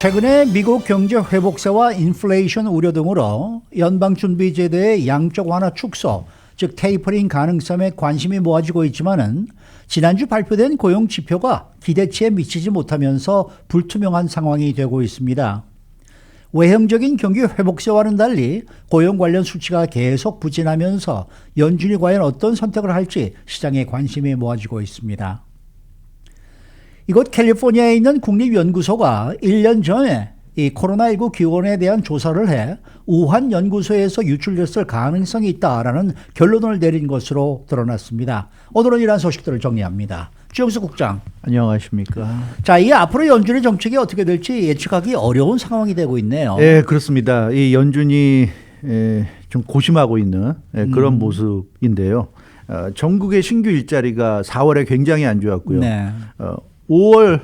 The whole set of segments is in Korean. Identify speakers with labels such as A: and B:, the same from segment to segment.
A: 최근에 미국 경제 회복세와 인플레이션 우려 등으로 연방준비제도의 양적 완화 축소, 즉 테이퍼링 가능성에 관심이 모아지고 있지만은 지난주 발표된 고용 지표가 기대치에 미치지 못하면서 불투명한 상황이 되고 있습니다. 외형적인 경기 회복세와는 달리 고용 관련 수치가 계속 부진하면서 연준이 과연 어떤 선택을 할지 시장에 관심이 모아지고 있습니다. 이곳 캘리포니아에 있는 국립연구소가 1년 전에 이 코로나19 기원에 대한 조사를 해 우한 연구소에서 유출됐을 가능성이 있다라는 결론을 내린 것으로 드러났습니다. 오늘은 이러한 소식들을 정리합니다. 주영수 국장.
B: 안녕하십니까.
A: 자, 이 앞으로 연준의 정책이 어떻게 될지 예측하기 어려운 상황이 되고 있네요.
B: 예, 그렇습니다. 이 연준이 에, 좀 고심하고 있는 예, 그런
A: 음.
B: 모습인데요. 어, 전국의 신규 일자리가 4월에 굉장히 안 좋았고요.
A: 네.
B: 어, 5월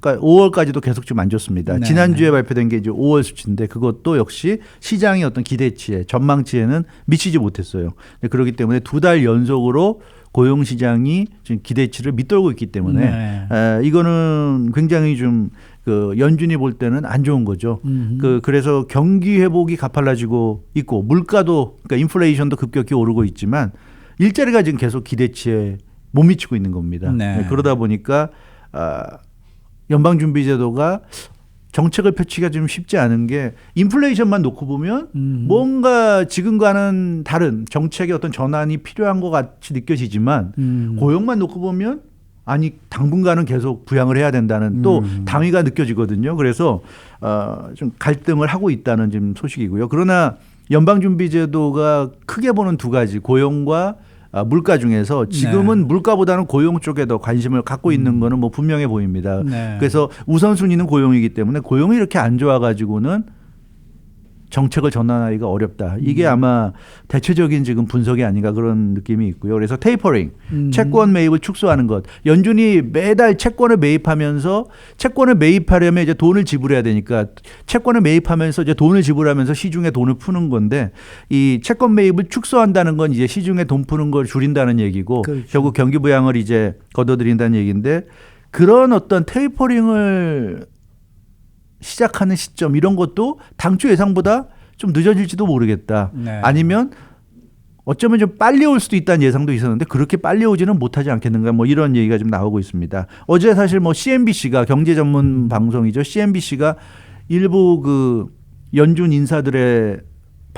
B: 5월까지도 계속 좀 안 좋습니다.
A: 네,
B: 지난주에 발표된 게 이제 5월 수치인데 그것도 역시 시장의 어떤 기대치에 전망치에는 미치지 못했어요. 네, 그렇기 때문에 두 달 연속으로 고용 시장이 지금 기대치를 밑돌고 있기 때문에
A: 네.
B: 에, 이거는 굉장히 좀 그 연준이 볼 때는 안 좋은 거죠.
A: 음.
B: 그 그래서 경기 회복이 가팔라지고 있고 물가도 그러니까 인플레이션도 급격히 오르고 있지만 일자리가 지금 계속 기대치에 못 미치고 있는 겁니다.
A: 네.
B: 네, 그러다 보니까 아, 연방준비제도가 정책을 펼치기가 좀 쉽지 않은 게 인플레이션만 놓고 보면
A: 음.
B: 뭔가 지금과는 다른 정책의 어떤 전환이 필요한 것 같이 느껴지지만
A: 음.
B: 고용만 놓고 보면 아니 당분간은 계속 부양을 해야 된다는 또
A: 음.
B: 당위가 느껴지거든요. 그래서 어, 좀 갈등을 하고 있다는 지금 소식이고요. 그러나 연방준비제도가 크게 보는 두 가지 고용과 아, 물가 중에서 지금은
A: 네.
B: 물가보다는 고용 쪽에 더 관심을 갖고 있는 거는 뭐 분명해 보입니다.
A: 음. 네.
B: 그래서 우선순위는 고용이기 때문에 고용이 이렇게 안 좋아가지고는 정책을 전환하기가 어렵다. 이게
A: 음.
B: 아마 대체적인 지금 분석이 아닌가 그런 느낌이 있고요. 그래서 테이퍼링,
A: 음.
B: 채권 매입을 축소하는 것. 연준이 매달 채권을 매입하면서 채권을 매입하려면 이제 돈을 지불해야 되니까 채권을 매입하면서 이제 돈을 지불하면서 시중에 돈을 푸는 건데 이 채권 매입을 축소한다는 건 이제 시중에 돈 푸는 걸 줄인다는 얘기고
A: 그렇죠.
B: 결국 경기 부양을 이제 걷어들인다는 얘기인데 그런 어떤 테이퍼링을 시작하는 시점 이런 것도 당초 예상보다 좀 늦어질지도 모르겠다.
A: 네.
B: 아니면 어쩌면 좀 빨리 올 수도 있다는 예상도 있었는데 그렇게 빨리 오지는 못하지 않겠는가 뭐 이런 얘기가 좀 나오고 있습니다. 어제 사실 뭐 CNBC가 경제 전문 방송이죠. CNBC가 일부 그 연준 인사들의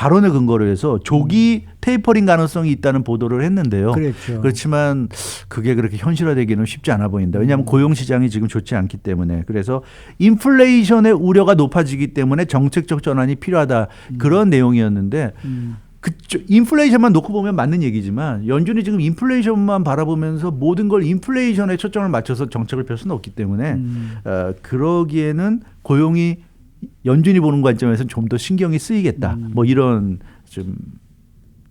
B: 발언을 근거로 해서 조기 테이퍼링 가능성이 있다는 보도를 했는데요.
A: 그렇죠.
B: 그렇지만 그게 그렇게 현실화되기는 쉽지 않아 보인다. 왜냐하면 고용 시장이 지금 좋지 않기 때문에 그래서 인플레이션의 우려가 높아지기 때문에 정책적 전환이 필요하다 그런 내용이었는데
A: 음.
B: 그쪽 인플레이션만 놓고 보면 맞는 얘기지만 연준이 지금 인플레이션만 바라보면서 모든 걸 인플레이션에 초점을 맞춰서 정책을 펼 수는 없기 때문에
A: 음.
B: 어, 그러기에는 고용이 연준이 보는 관점에서는 좀 더 신경이 쓰이겠다.
A: 음.
B: 뭐 이런 좀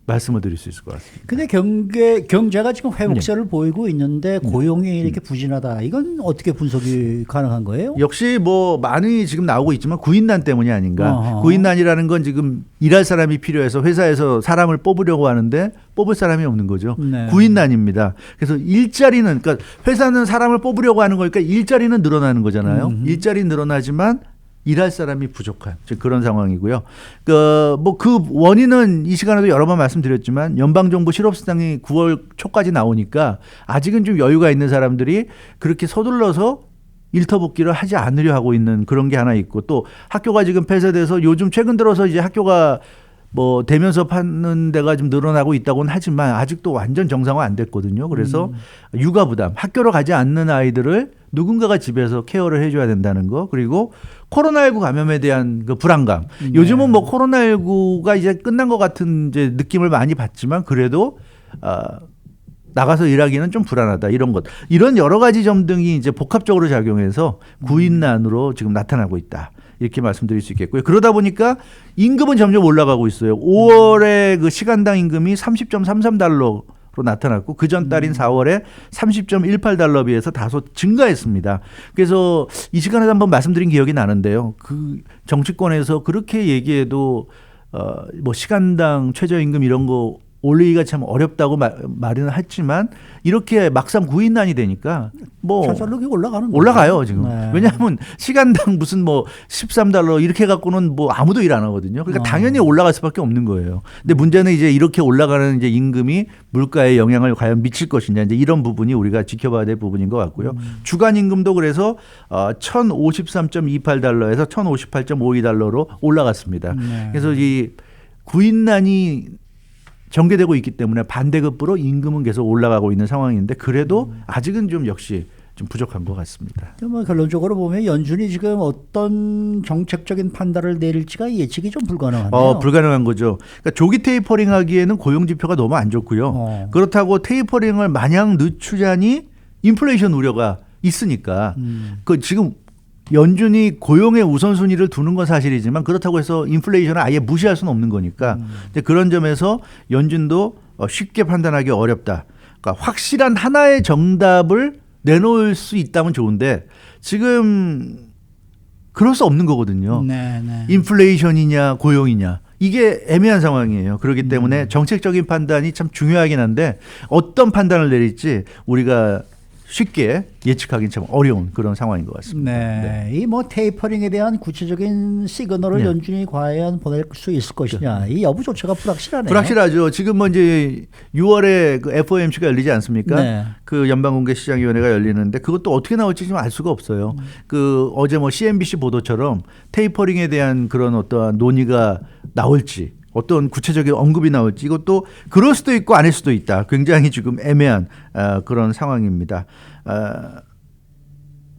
B: 말씀을 드릴 수 있을 것 같습니다.
A: 근데 경제 경제가 지금 회복세를
B: 네.
A: 보이고 있는데 고용이 이렇게 부진하다. 이건 어떻게 분석이 가능한 거예요?
B: 역시 뭐 많이 지금 나오고 있지만 구인난 때문이 아닌가.
A: 어허.
B: 구인난이라는 건 지금 일할 사람이 필요해서 회사에서 사람을 뽑으려고 하는데 뽑을 사람이 없는 거죠.
A: 네.
B: 구인난입니다. 그래서 일자리는 그러니까 회사는 사람을 뽑으려고 하는 거니까 일자리는 늘어나는 거잖아요.
A: 음.
B: 일자리 늘어나지만 일할 사람이 부족한 그런 상황이고요. 그 뭐 그 원인은 이 시간에도 여러 번 말씀드렸지만 연방 정부 실업 수당이 9월 초까지 나오니까 아직은 좀 여유가 있는 사람들이 그렇게 서둘러서 일터 복귀를 하지 않으려 하고 있는 그런 게 하나 있고 또 학교가 지금 폐쇄돼서 요즘 최근 들어서 이제 학교가 뭐 대면서 파는 데가 좀 늘어나고 있다고는 하지만 아직도 완전 정상화 안 됐거든요. 그래서 육아 부담, 학교로 가지 않는 아이들을 누군가가 집에서 케어를 해줘야 된다는 거 그리고 코로나19 감염에 대한 그 불안감.
A: 네.
B: 요즘은 뭐 코로나19가 이제 끝난 것 같은 이제 느낌을 많이 받지만 그래도 아 나가서 일하기는 좀 불안하다 이런 것 이런 여러 가지 점 등이 이제 복합적으로 작용해서 구인난으로 지금 나타나고 있다 이렇게 말씀드릴 수 있겠고요 그러다 보니까 임금은 점점 올라가고 있어요 5월에 그 시간당 임금이 30.33달러 로 나타났고 그 전 달인 4월에 30.18달러 비해서 다소 증가했습니다. 그래서 이 시간에 한번 말씀드린 기억이 나는데요. 그 정치권에서 그렇게 얘기해도 어뭐 시간당 최저임금 이런 거 올리기가 참 어렵다고 말, 말은 했지만 이렇게 막상 구인난이 되니까 뭐
A: 저절로 올라가는.
B: 올라가요 지금.
A: 네.
B: 왜냐하면 시간당 무슨 뭐 13달러 이렇게 갖고는 뭐 아무도 일 안 하거든요. 그러니까
A: 어.
B: 당연히 올라갈 수밖에 없는 거예요. 근데 문제는 이제 이렇게 올라가는 이제 임금이 물가에 영향을 과연 미칠 것이냐 이제 이런 부분이 우리가 지켜봐야 될 부분인 것 같고요.
A: 음.
B: 주간 임금도 그래서 어, 1,053.28달러에서 1,058.52달러로 올라갔습니다.
A: 네.
B: 그래서 이 구인난이 전개되고 있기 때문에 반대급부로 임금은 계속 올라가고 있는 상황인데 그래도
A: 음.
B: 아직은 좀 역시 좀 부족한 것 같습니다.
A: 뭐 결론적으로 보면 연준이 지금 어떤 정책적인 판단을 내릴지가 예측이 좀 불가능하네요.
B: 어, 불가능한 거죠. 그러니까 조기 테이퍼링 하기에는 고용 지표가 너무 안 좋고요.
A: 어.
B: 그렇다고 테이퍼링을 마냥 늦추자니 인플레이션 우려가 있으니까
A: 음.
B: 그 지금 연준이 고용의 우선순위를 두는 건 사실이지만 그렇다고 해서 인플레이션을 아예 무시할 수는 없는 거니까
A: 음.
B: 이제 그런 점에서 연준도 어, 쉽게 판단하기 어렵다. 그러니까 확실한 하나의 정답을 내놓을 수 있다면 좋은데 지금 그럴 수 없는 거거든요.
A: 네, 네.
B: 인플레이션이냐 고용이냐 이게 애매한 상황이에요. 그렇기
A: 음.
B: 때문에 정책적인 판단이 참 중요하긴 한데 어떤 판단을 내릴지 우리가 쉽게 예측하기는 참 어려운 그런 상황인 것 같습니다.
A: 네. 이뭐 테이퍼링에 대한 구체적인 시그널을
B: 네.
A: 연준이 과연 보낼 수 있을 것이냐. 이 여부 조차가 불확실하네요.
B: 불확실하죠. 지금 뭐 이제 6월에 그 FOMC가 열리지 않습니까?
A: 네.
B: 그 연방공개시장위원회가 열리는데 그것도 어떻게 나올지 좀알 수가 없어요.
A: 음.
B: 그 어제 뭐 CNBC 보도처럼 테이퍼링에 대한 그런 어떠한 논의가 나올지 어떤 구체적인 언급이 나올지 이것도 그럴 수도 있고 아닐 수도 있다. 굉장히 지금 애매한 아, 그런 상황입니다. 아,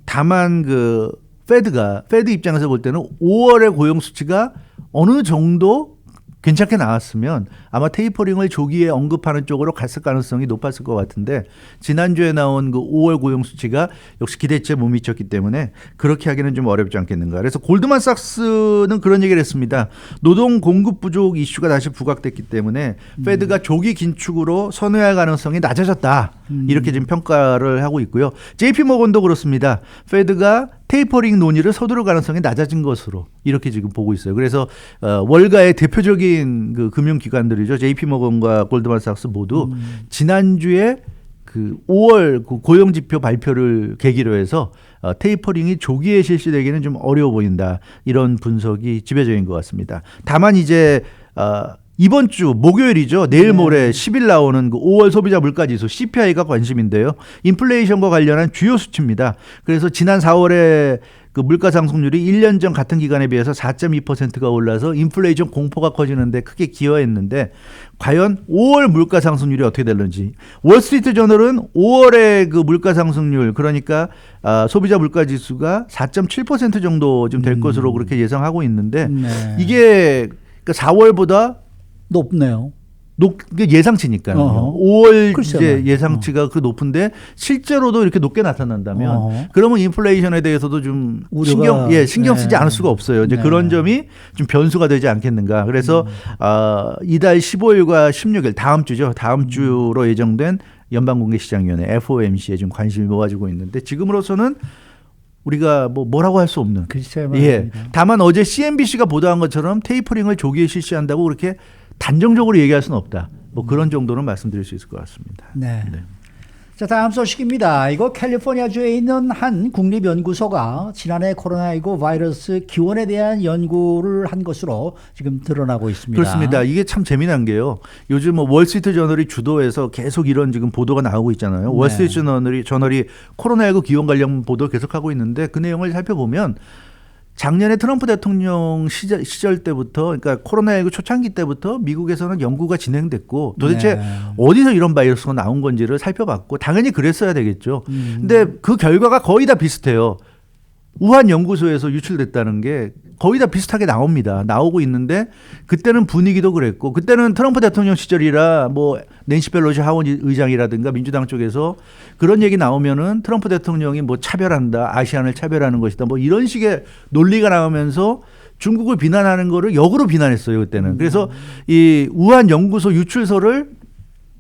B: 다만 그 페드가 페드 입장에서 볼 때는 5월의 고용 수치가 어느 정도 괜찮게 나왔으면 아마 테이퍼링을 조기에 언급하는 쪽으로 갔을 가능성이 높았을 것 같은데 지난주에 나온 그 5월 고용 수치가 역시 기대치에 못 미쳤기 때문에 그렇게 하기는 좀 어렵지 않겠는가. 그래서 골드만삭스는 그런 얘기를 했습니다. 노동 공급 부족 이슈가 다시 부각됐기 때문에 페드가 조기 긴축으로 선회할 가능성이 낮아졌다. 이렇게 지금 평가를 하고 있고요. JP 모건도 그렇습니다. 페드가 테이퍼링 논의를 서두를 가능성이 낮아진 것으로 이렇게 지금 보고 있어요. 그래서 어, 월가의 대표적인 그 금융기관들이죠. JP 모건과 골드만삭스 모두 지난주에 그 5월 그 고용 지표 발표를 계기로 해서 어, 테이퍼링이 조기에 실시되기는 좀 어려워 보인다. 이런 분석이 지배적인 것 같습니다. 다만 이제 어, 이번 주 목요일이죠. 내일 모레 10일 나오는 그 5월 소비자 물가 지수 CPI가 관심인데요. 인플레이션과 관련한 주요 수치입니다. 그래서 지난 4월에 그 물가 상승률이 1년 전 같은 기간에 비해서 4.2%가 올라서 인플레이션 공포가 커지는데 크게 기여했는데 과연 5월 물가 상승률이 어떻게 될는지 월스트리트 저널은 5월의 그 물가 상승률 그러니까 아, 소비자 물가 지수가 4.7% 정도 좀될 것으로 그렇게 예상하고 있는데
A: 네.
B: 이게 그 4월보다
A: 높네요.
B: 높, 예상치니까요.
A: 어허.
B: 5월
A: 글쎄요.
B: 이제 예상치가 그 높은데 실제로도 이렇게 높게 나타난다면
A: 어허.
B: 그러면 인플레이션에 대해서도 좀
A: 우려가-
B: 신경 예 신경 쓰지
A: 네.
B: 않을 수가 없어요. 이제
A: 네.
B: 그런 점이 좀 변수가 되지 않겠는가. 그래서
A: 음.
B: 아 이달 15일과 16일 다음 주죠. 다음
A: 음.
B: 주로 예정된 연방공개시장위원회 FOMC에 좀 관심이 모아지고 있는데 지금으로서는 우리가 뭐 뭐라고 할 수 없는
A: 글쎄
B: 예. 다만 어제 CNBC가 보도한 것처럼 테이퍼링을 조기에 실시한다고 그렇게 단정적으로 얘기할 수는 없다. 뭐 그런 정도는 말씀드릴 수 있을 것 같습니다.
A: 네.
B: 네.
A: 자, 다음 소식입니다. 이거 캘리포니아주에 있는 한 국립연구소가 지난해 코로나19 바이러스 기원에 대한 연구를 한 것으로 지금 드러나고 있습니다.
B: 그렇습니다. 이게 참 재미난 게요. 요즘 뭐 월스트리트 저널이 주도해서 계속 이런 지금 보도가 나오고 있잖아요.
A: 네.
B: 월스트리트 저널이 저널이 코로나19 기원 관련 보도 계속하고 있는데 그 내용을 살펴보면 작년에 트럼프 대통령 시절, 시절 때부터 그러니까 코로나19 초창기 때부터 미국에서는 연구가 진행됐고 도대체
A: 네.
B: 어디서 이런 바이러스가 나온 건지를 살펴봤고 당연히 그랬어야 되겠죠.
A: 음.
B: 근데 그 결과가 거의 다 비슷해요. 우한 연구소에서 유출됐다는 게 거의 다 비슷하게 나옵니다. 나오고 있는데 그때는 분위기도 그랬고 그때는 트럼프 대통령 시절이라 뭐 낸시 펠로시 하원 의장이라든가 민주당 쪽에서 그런 얘기 나오면은 트럼프 대통령이 뭐 차별한다, 아시안을 차별하는 것이다, 뭐 이런 식의 논리가 나오면서 중국을 비난하는 거를 역으로 비난했어요 그때는. 그래서 이 우한 연구소 유출설을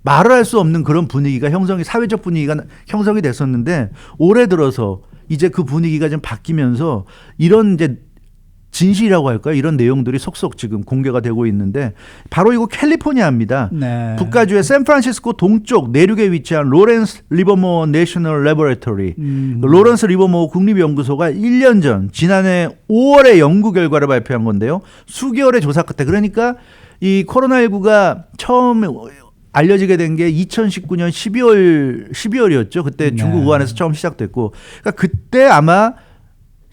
B: 말을 할 수 없는 그런 분위기가 형성이 사회적 분위기가 형성이 됐었는데 올해 들어서 이제 그 분위기가 좀 바뀌면서 이런 이제 진실이라고 할까요? 이런 내용들이 속속 지금 공개가 되고 있는데 바로 이거 캘리포니아입니다.
A: 네.
B: 북가주의 샌프란시스코 동쪽 내륙에 위치한 로렌스 리버모 내셔널 레버레토리
A: 음.
B: 그 로런스 리버모 국립연구소가 1년 전 지난해 5월에 연구 결과를 발표한 건데요. 수개월의 조사 끝에 그러니까 이 코로나19가 처음 알려지게 된 게 2019년 12월 12월이었죠. 그때
A: 네.
B: 중국 우한에서 처음 시작됐고 그러니까 그때 아마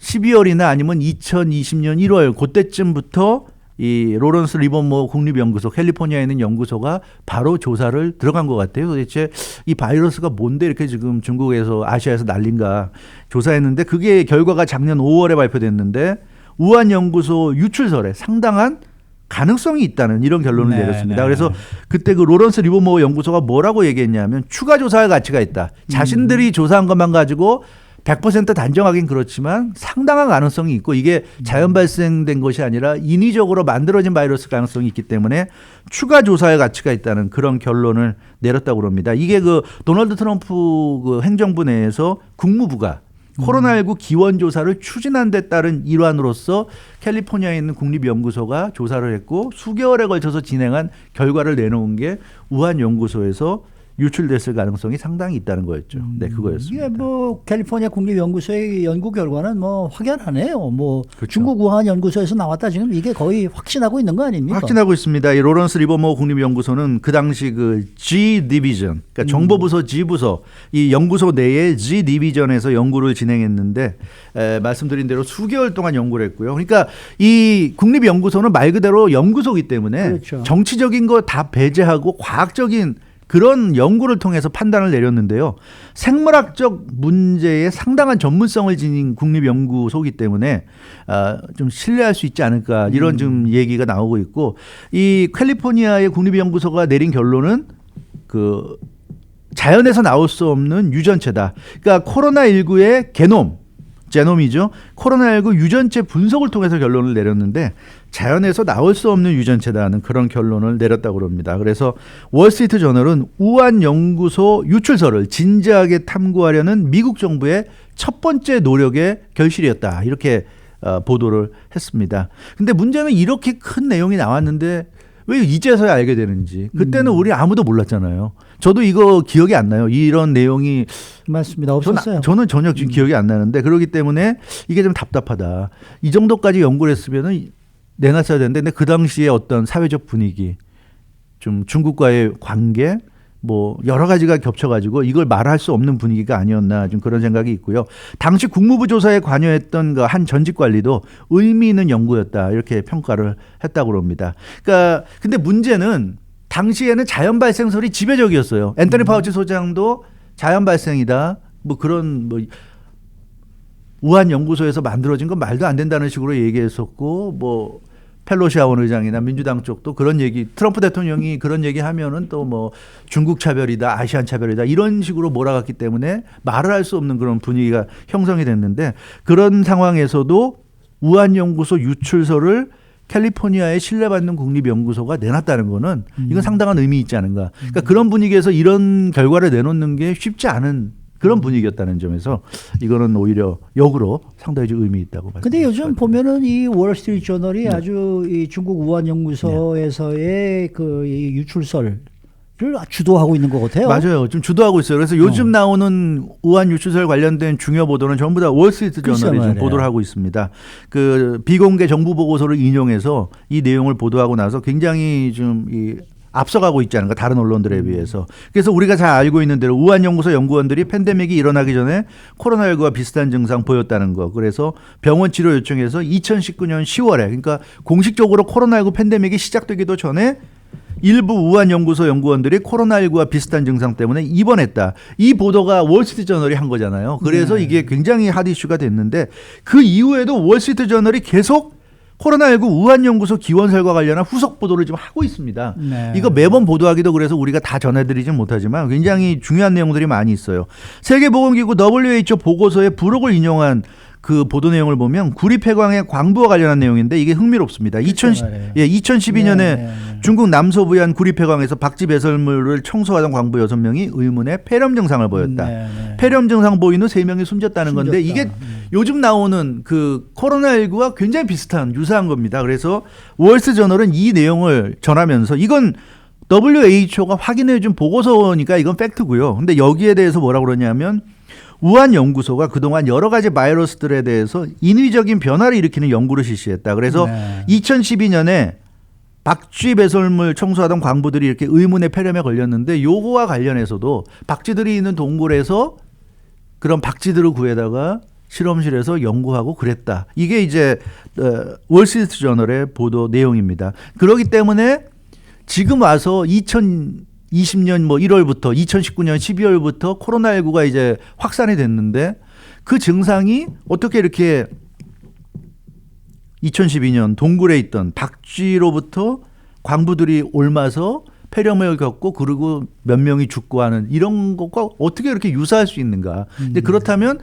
B: 12월이나 아니면 2020년 1월 그때쯤부터 이 로런스 리버모 국립연구소 캘리포니아에 있는 연구소가 바로 조사를 들어간 것 같아요. 도대체 이 바이러스가 뭔데 이렇게 지금 중국에서 아시아에서 난린가 조사했는데 그게 결과가 작년 5월에 발표됐는데 우한 연구소 유출설에 상당한 가능성이 있다는 이런 결론을
A: 네,
B: 내렸습니다.
A: 네.
B: 그래서 그때 그 로런스 리버모 연구소가 뭐라고 얘기했냐면 추가 조사할 가치가 있다. 자신들이 조사한 것만 가지고 100% 단정하긴 그렇지만 상당한 가능성이 있고 이게 자연 발생된 것이 아니라 인위적으로 만들어진 바이러스 가능성이 있기 때문에 추가 조사의 가치가 있다는 그런 결론을 내렸다고 합니다. 이게 그 도널드 트럼프 그 행정부 내에서 국무부가 코로나19 기원 조사를 추진한 데 따른 일환으로서 캘리포니아에 있는 국립연구소가 조사를 했고 수개월에 걸쳐서 진행한 결과를 내놓은 게 우한 연구소에서 유출됐을 가능성이 상당히 있다는 거였죠. 네, 그거였습니다.
A: 이게 뭐 캘리포니아 국립연구소의 연구 결과는 뭐 확연하네요. 뭐
B: 그렇죠.
A: 중국 우한 연구소에서 나왔다 지금 이게 거의 확신하고 있는 거 아닙니까?
B: 확진하고 있습니다. 이 로런스 리버모 국립연구소는 그 당시 그 G 디비전, 그러니까 정보부서 G 부서 이 연구소 내에 G 디비전에서 연구를 진행했는데 에, 말씀드린 대로 수개월 동안 연구를 했고요. 그러니까 이 국립연구소는 말 그대로 연구소이기 때문에
A: 그렇죠.
B: 정치적인 거 다 배제하고 과학적인 그런 연구를 통해서 판단을 내렸는데요. 생물학적 문제에 상당한 전문성을 지닌 국립연구소이기 때문에 아, 좀 신뢰할 수 있지 않을까 이런 좀 얘기가 나오고 있고 이 캘리포니아의 국립연구소가 내린 결론은 그 자연에서 나올 수 없는 유전체다. 그러니까 코로나19의 게놈, 제놈이죠. 코로나19 유전체 분석을 통해서 결론을 내렸는데 자연에서 나올 수 없는 유전체다는 그런 결론을 내렸다고 합니다. 그래서 월스트리트 저널은 우한 연구소 유출설을 진지하게 탐구하려는 미국 정부의 첫 번째 노력의 결실이었다. 이렇게 어, 보도를 했습니다. 근데 문제는 이렇게 큰 내용이 나왔는데 왜 이제서야 알게 되는지. 그때는 우리 아무도 몰랐잖아요. 저도 이거 기억이 안 나요. 이런 내용이
A: 맞습니다.
B: 저는,
A: 없었어요.
B: 저는 전혀 지금 기억이 안 나는데 그렇기 때문에 이게 좀 답답하다. 이 정도까지 연구를 했으면은 내놨어야 되는데 근데 그 당시에 어떤 사회적 분위기, 좀 중국과의 관계, 뭐 여러 가지가 겹쳐가지고 이걸 말할 수 없는 분위기가 아니었나 좀 그런 생각이 있고요. 당시 국무부 조사에 관여했던 그 한 전직 관리도 의미 있는 연구였다 이렇게 평가를 했다고 합니다. 그러니까 근데 문제는 당시에는 자연 발생설이 지배적이었어요. 앤토니 파우치 소장도 자연 발생이다. 뭐 그런 뭐 우한 연구소에서 만들어진 건 말도 안 된다는 식으로 얘기했었고 뭐 펠로시 하원 의장이나 민주당 쪽도 그런 얘기 트럼프 대통령이 그런 얘기 하면은 또 뭐 중국 차별이다 아시안 차별이다 이런 식으로 몰아갔기 때문에 말을 할 수 없는 그런 분위기가 형성이 됐는데 그런 상황에서도 우한 연구소 유출서를 캘리포니아에 신뢰받는 국립연구소가 내놨다는 거는 이건 상당한 의미 있지 않은가. 그러니까 그런 분위기에서 이런 결과를 내놓는 게 쉽지 않은 그런 분위기였다는 점에서 이거는 오히려 역으로 상당히 좀 의미 있다고 봐요.
A: 근데 요즘 보면은 이 월스트리트 저널이 아주 이 중국 우한 연구소에서의 그이 유출설 을 주도하고 있는 것 같아요.
B: 맞아요. 좀 주도하고 있어요. 그래서 요즘 나오는 우한 유출설 관련된 중요 보도는 전부 다 월스트리트 저널이 지금
A: 말이에요.
B: 보도를 하고 있습니다. 그 비공개 정부 보고서를 인용해서 이 내용을 보도하고 나서 굉장히 좀이 앞서가고 있지 않은가 다른 언론들에 비해서 그래서 우리가 잘 알고 있는 대로 우한 연구소 연구원들이 팬데믹이 일어나기 전에 코로나19와 비슷한 증상 보였다는 거 그래서 병원 치료 요청해서 2019년 10월에 그러니까 공식적으로 코로나19 팬데믹이 시작되기도 전에 일부 우한 연구소 연구원들이 코로나19와 비슷한 증상 때문에 입원했다. 이 보도가 월스트리트 저널이 한 거잖아요. 그래서
A: 네.
B: 이게 굉장히 핫 이슈가 됐는데 그 이후에도 월스트리트 저널이 계속 코로나19 우한 연구소 기원설과 관련한 후속 보도를 지금 하고 있습니다.
A: 네.
B: 이거 매번 보도하기도 그래서 우리가 다 전해드리진 못하지만 굉장히 중요한 내용들이 많이 있어요. 세계보건기구 WHO 보고서의 부록을 인용한 그 보도 내용을 보면 구리폐광의 광부와 관련한 내용인데 이게 흥미롭습니다. 2000,
A: 말이에요.
B: 예, 2012년에
A: 네, 네, 네.
B: 중국 남서부의 구리폐광에서 박쥐 배설물을 청소하던 광부 6명이 의문의 폐렴 증상을 보였다.
A: 네, 네.
B: 폐렴 증상 보인 후 3명이 숨졌다는 건데
A: 숨졌다.
B: 이게
A: 음.
B: 요즘 나오는 그 코로나19가 굉장히 비슷한 유사한 겁니다. 그래서 월스저널은 이 내용을 전하면서 이건 WHO가 확인해 준 보고서니까 이건 팩트고요. 근데 여기에 대해서 뭐라고 그러냐면 우한 연구소가 그동안 여러 가지 바이러스들에 대해서 인위적인 변화를 일으키는 연구를 실시했다. 그래서
A: 네.
B: 2012년에 박쥐 배설물 청소하던 광부들이 이렇게 의문의 폐렴에 걸렸는데 요거와 관련해서도 박쥐들이 있는 동굴에서 그런 박쥐들을 구해다가 실험실에서 연구하고 그랬다. 이게 이제 어, 월스트리트 저널의 보도 내용입니다. 그렇기 때문에 지금 와서 2020년 뭐 1월부터 2019년 12월부터 코로나19가 이제 확산이 됐는데 그 증상이 어떻게 이렇게 2012년 동굴에 있던 박쥐로부터 광부들이 옮아서 폐렴을 겪고 그리고 몇 명이 죽고 하는 이런 것과 어떻게 이렇게 유사할 수 있는가. 근데 그렇다면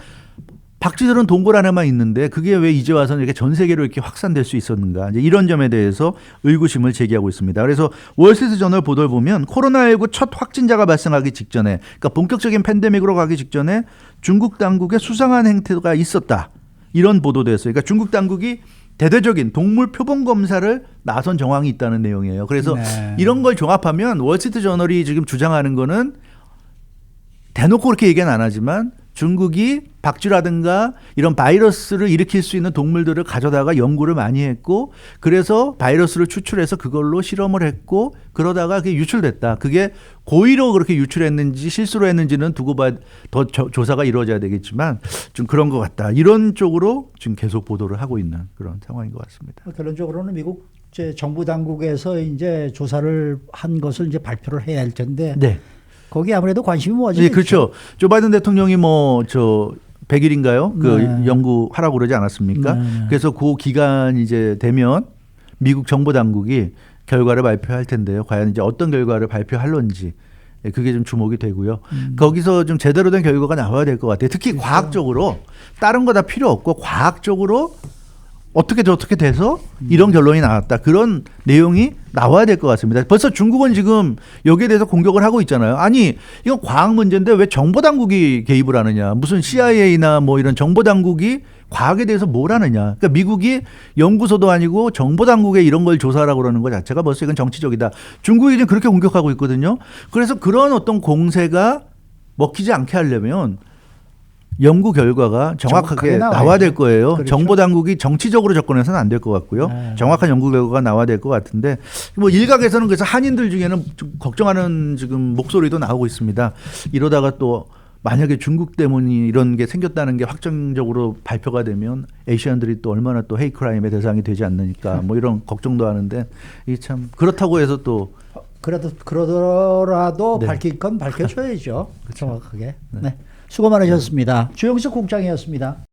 B: 박쥐들은 동굴 안에만 있는데 그게 왜 이제 와서는 이렇게 전 세계로 이렇게 확산될 수 있었는가. 이제 이런 점에 대해서 의구심을 제기하고 있습니다. 그래서 월스트리트 저널 보도를 보면 코로나19 첫 확진자가 발생하기 직전에 그러니까 본격적인 팬데믹으로 가기 직전에 중국 당국의 수상한 행태가 있었다. 이런 보도도 했어요. 그러니까 중국 당국이 대대적인 동물 표본 검사를 나선 정황이 있다는 내용이에요. 그래서
A: 네.
B: 이런 걸 종합하면 월스트리트 저널이 지금 주장하는 거는 대놓고 그렇게 얘기는 안 하지만 중국이 박쥐라든가 이런 바이러스를 일으킬 수 있는 동물들을 가져다가 연구를 많이 했고 그래서 바이러스를 추출해서 그걸로 실험을 했고 그러다가 그게 유출됐다. 그게 고의로 그렇게 유출했는지 실수로 했는지는 두고 봐 더 조사가 이루어져야 되겠지만 좀 그런 것 같다. 이런 쪽으로 지금 계속 보도를 하고 있는 그런 상황인 것 같습니다.
A: 뭐 결론적으로는 미국 정부 당국에서 이제 조사를 한 것을 이제 발표를 해야 할 텐데
B: 네.
A: 거기 아무래도 관심이 모아지죠.
B: 네, 그렇죠. 조 바이든 대통령이 뭐저 100일인가요? 그
A: 네.
B: 연구 하라고 그러지 않았습니까?
A: 네, 네.
B: 그래서 그 기간 이제 되면 미국 정보 당국이 결과를 발표할 텐데요. 과연 이제 어떤 결과를 발표할런지 예, 그게 좀 주목이 되고요.
A: 음.
B: 거기서 좀 제대로 된 결과가 나와야 될 것 같아요. 특히
A: 그렇죠.
B: 과학적으로 다른 거 다 필요 없고 과학적으로 어떻게 어떻게 돼서
A: 음.
B: 이런 결론이 나왔다. 그런 내용이 나와야 될 것 같습니다. 벌써 중국은 지금 여기에 대해서 공격을 하고 있잖아요. 아니, 이건 과학 문제인데 왜 정보 당국이 개입을 하느냐. 무슨 CIA나 뭐 이런 정보 당국이 과학에 대해서 뭘 하느냐. 그러니까 미국이 연구소도 아니고 정보 당국에 이런 걸 조사하라고 그러는 것 자체가 벌써 이건 정치적이다. 중국이 지금 그렇게 공격하고 있거든요. 그래서 그런 어떤 공세가 먹히지 않게 하려면 연구 결과가 정확하게. 나와야 될 거예요.
A: 그렇죠.
B: 정보 당국이 정치적으로 접근해서는 안 될 것 같고요.
A: 네.
B: 정확한 연구 결과가 나와야 될 것 같은데 뭐 일각에서는 그래서 한인들 중에는 좀 걱정하는 지금 목소리도 나오고 있습니다. 이러다가 또 만약에 중국 때문에 이런 게 생겼다는 게 확정적으로 발표가 되면 에이시안들이 또 얼마나 또 헤이크라임의 대상이 되지 않느니까 뭐 이런 걱정도 하는데 이 참 그렇다고 해서 또
A: 그래도 그러더라도
B: 네.
A: 밝힐 건 밝혀줘야죠. 정확하게. 네. 수고 많으셨습니다. 주영석 국장이었습니다.